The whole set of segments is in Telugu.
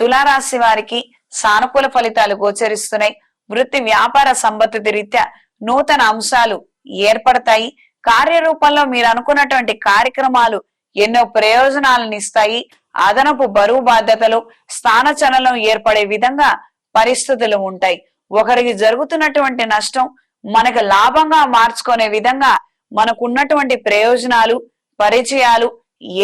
తులారాశి వారికి సానుకూల ఫలితాలు గోచరిస్తున్నాయి. వృత్తి వ్యాపార సంబంధిత రీత్యా నూతన అంశాలు ఏర్పడతాయి. కార్యరూపంలో మీరు అనుకున్నటువంటి కార్యక్రమాలు ఎన్నో ప్రయోజనాలను ఇస్తాయి. అదనపు బరువు బాధ్యతలు స్థానచలనం ఏర్పడే విధంగా పరిస్థితులు ఉంటాయి. ఒకరికి జరుగుతున్నటువంటి నష్టం మనకు లాభంగా మార్చుకునే విధంగా మనకున్నటువంటి ప్రయోజనాలు పరిచయాలు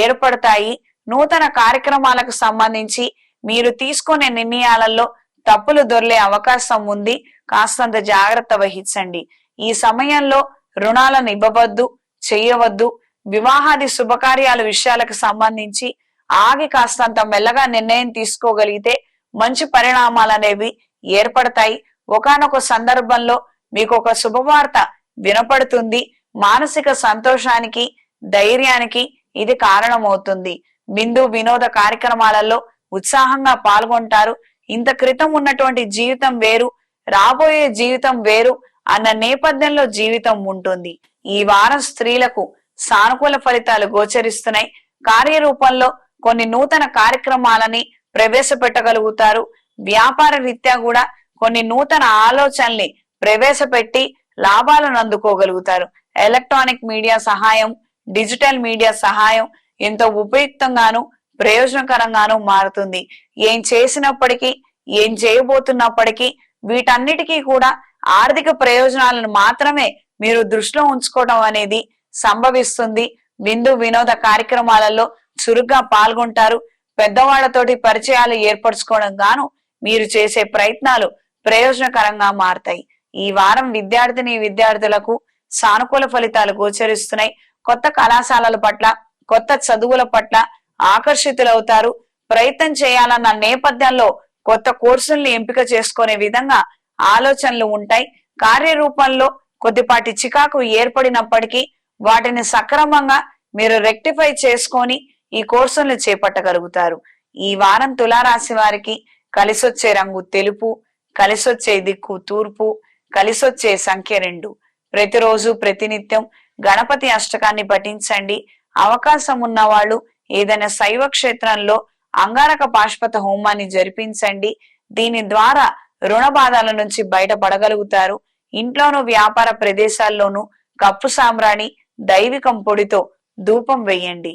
ఏర్పడతాయి. నూతన కార్యక్రమాలకు సంబంధించి మీరు తీసుకునే నిర్ణయాలలో తప్పులు దొర్లే అవకాశం ఉంది. కాస్తంత జాగ్రత్త వహించండి. ఈ సమయంలో రుణాలను ఇవ్వవద్దు చేయవద్దు. వివాహాది శుభకార్యాల విషయాలకు సంబంధించి ఆగి కాస్తంత మెల్లగా నిర్ణయం తీసుకోగలిగితే మంచి పరిణామాలు అనేవి ఏర్పడతాయి. ఒకానొక సందర్భంలో మీకు ఒక శుభవార్త వినపడుతుంది. మానసిక సంతోషానికి ధైర్యానికి ఇది కారణమవుతుంది. బిందు వినోద కార్యక్రమాలలో ఉత్సాహంగా పాల్గొంటారు. ఇంత క్రితం ఉన్నటువంటి జీవితం వేరు రాబోయే జీవితం వేరు అన్న నేపథ్యంలో జీవితం ఉంటుంది. ఈ వారం స్త్రీలకు సానుకూల ఫలితాలు గోచరిస్తున్నాయి. కార్యరూపంలో కొన్ని నూతన కార్యక్రమాలని ప్రవేశపెట్టగలుగుతారు. వ్యాపార రీత్యా కూడా కొన్ని నూతన ఆలోచనల్ని ప్రవేశపెట్టి లాభాలను అందుకోగలుగుతారు. ఎలక్ట్రానిక్ మీడియా సహాయం డిజిటల్ మీడియా సహాయం ఎంతో ఉపయుక్తంగాను ప్రయోజనకరంగాను మారుతుంది. ఏం చేసినప్పటికీ ఏం చేయబోతున్నప్పటికీ వీటన్నిటికీ కూడా ఆర్థిక ప్రయోజనాలను మాత్రమే మీరు దృష్టిలో ఉంచుకోవడం అనేది సంభవిస్తుంది. విందు వినోద కార్యక్రమాలలో చురుగ్గా పాల్గొంటారు. పెద్దవాళ్ళతోటి పరిచయాలు ఏర్పరచుకోవడం గాను మీరు చేసే ప్రయత్నాలు ప్రయోజనకరంగా మారతాయి. ఈ వారం విద్యార్థిని విద్యార్థులకు సానుకూల ఫలితాలు గోచరిస్తున్నాయి. కొత్త కళాశాలల పట్ల కొత్త చదువుల పట్ల ఆకర్షితులవుతారు. ప్రయత్నం చేయాలన్న నేపథ్యంలో కొత్త కోర్సుల్ని ఎంపిక చేసుకునే విధంగా ఆలోచనలు ఉంటాయి. కార్యరూపంలో కొద్దిపాటి చికాకు ఏర్పడినప్పటికీ వాటిని సక్రమంగా మీరు రెక్టిఫై చేసుకొని ఈ కోర్సులను చేపట్టగలుగుతారు. ఈ వారం తులారాశి వారికి కలిసొచ్చే రంగు తెలుపు కలిసొచ్చే దిక్కు తూర్పు కలిసొచ్చే సంఖ్య రెండు. ప్రతిరోజు ప్రతినిత్యం గణపతి అష్టకాన్ని పఠించండి. అవకాశం ఉన్న వాళ్ళు ఏదైనా శైవ క్షేత్రంలో అంగారక పాశ్పత హోమాన్ని జరిపించండి. దీని ద్వారా రుణ బాధల నుంచి బయటపడగలుగుతారు. ఇంట్లోనూ వ్యాపార ప్రదేశాల్లోనూ కప్పు సామ్రాణి దైవికం పొడితో ధూపం వేయండి.